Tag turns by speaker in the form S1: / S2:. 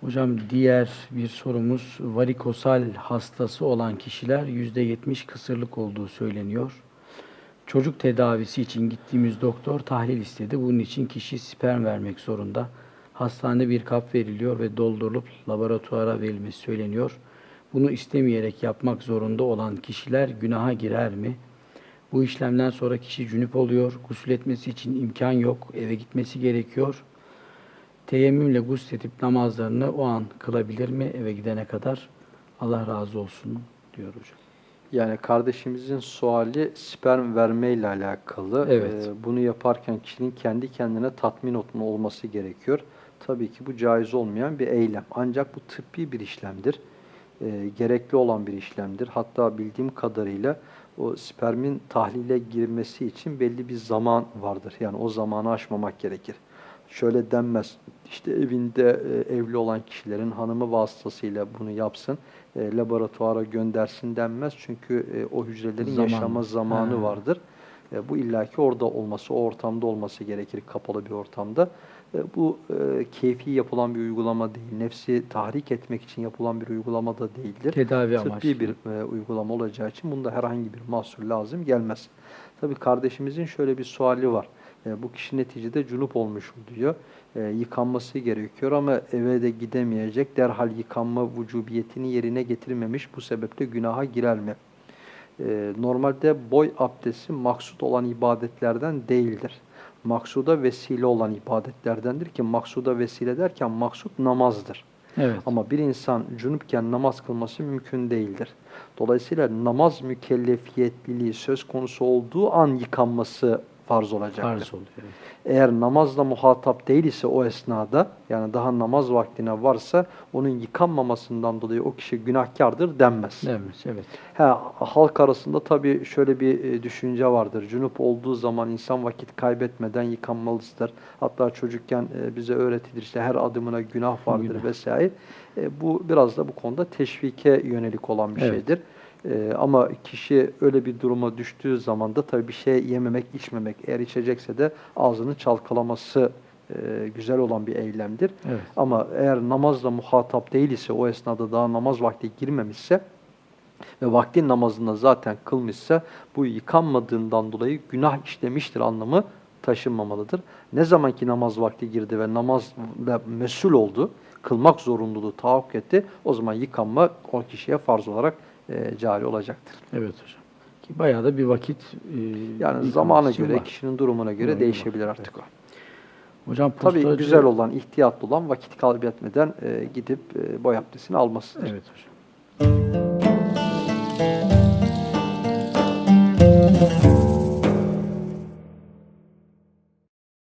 S1: Hocam diğer bir sorumuz varikosal hastası olan kişiler %70 kısırlık olduğu söyleniyor. Çocuk tedavisi için gittiğimiz doktor tahlil istedi. Bunun için kişi sperm vermek zorunda. Hastanede bir kap veriliyor ve doldurulup laboratuvara verilmesi söyleniyor. Bunu istemeyerek yapmak zorunda olan kişiler günaha girer mi? Bu işlemden sonra kişi cünüp oluyor. Gusül etmesi için imkan yok. Eve gitmesi gerekiyor. Teyemmümle gusledip namazlarını o an kılabilir mi eve gidene kadar? Allah razı olsun diyor hocam.
S2: Yani kardeşimizin suali sperm verme ile alakalı.
S1: Evet.
S2: Ee, bunu yaparken kişinin kendi kendine tatmin olma- olması gerekiyor. Tabii ki bu caiz olmayan bir eylem. Ancak bu tıbbi bir işlemdir. Ee, gerekli olan bir işlemdir. Hatta bildiğim kadarıyla o spermin tahlile girmesi için belli bir zaman vardır. Yani o zamanı aşmamak gerekir. Şöyle denmez. İşte evinde e, evli olan kişilerin hanımı vasıtasıyla bunu yapsın, e, laboratuvara göndersin denmez. Çünkü e, o hücrelerin
S1: Zaman.
S2: yaşama zamanı
S1: Ha.
S2: vardır. Bu illaki orada olması, o ortamda olması gerekir, kapalı bir ortamda. Bu keyfi yapılan bir uygulama değil, nefsi tahrik etmek için yapılan bir uygulama da değildir.
S1: Tedavi amaçlı.
S2: Tıbbi bir e, uygulama olacağı için bunda herhangi bir mahsur lazım gelmez. Tabii kardeşimizin şöyle bir suali var. E, bu kişi neticede cunup olmuş oluyor. E, yıkanması gerekiyor ama eve de gidemeyecek. Derhal yıkanma vücubiyetini yerine getirmemiş. Bu sebeple günaha girer mi? E, normalde boy abdesti maksut olan ibadetlerden değildir. Maksuda vesile olan ibadetlerdendir ki maksuda vesile derken maksut namazdır.
S1: Evet.
S2: Ama bir insan cunupken namaz kılması mümkün değildir. Dolayısıyla namaz mükellefiyetliliği söz konusu olduğu an yıkanması farz olacaktır.
S1: Farz oluyor. evet.
S2: Eğer namazla muhatap değil ise o esnada yani daha namaz vaktine varsa onun yıkanmamasından dolayı o kişi günahkardır denmez.
S1: Denmez, evet.
S2: Ha, halk arasında tabii şöyle bir e, düşünce vardır. Cunup olduğu zaman insan vakit kaybetmeden yıkanmalısıdır. Hatta çocukken e, bize öğretilir işte her adımına günah vardır
S1: Günah.
S2: vesaire. E, bu biraz da bu konuda teşvike yönelik olan bir
S1: Evet.
S2: şeydir. E, ama kişi öyle bir duruma düştüğü zaman da tabii bir şey yememek, içmemek, eğer içecekse de ağzını çalkalaması e, güzel olan bir eylemdir.
S1: Evet.
S2: Ama eğer namazla muhatap değil ise, o esnada daha namaz vakti girmemişse ve vaktin namazında zaten kılmışsa bu yıkanmadığından dolayı günah işlemiştir anlamı taşınmamalıdır. Ne zaman ki namaz vakti girdi ve namazla mesul oldu, kılmak zorunluluğu tahakkuk etti, o zaman yıkanma o kişiye farz olarak e, cari olacaktır.
S1: Evet hocam. Ki bayağı da bir vakit e,
S2: Yani zamana göre,
S1: var.
S2: kişinin durumuna göre
S1: Var,
S2: değişebilir
S1: var.
S2: artık o.
S1: Hocam
S2: Tabii
S1: postacı-
S2: güzel olan, ihtiyatlı olan vakit kaybetmeden e, gidip e, boy abdestini almasıdır.
S1: Evet hocam.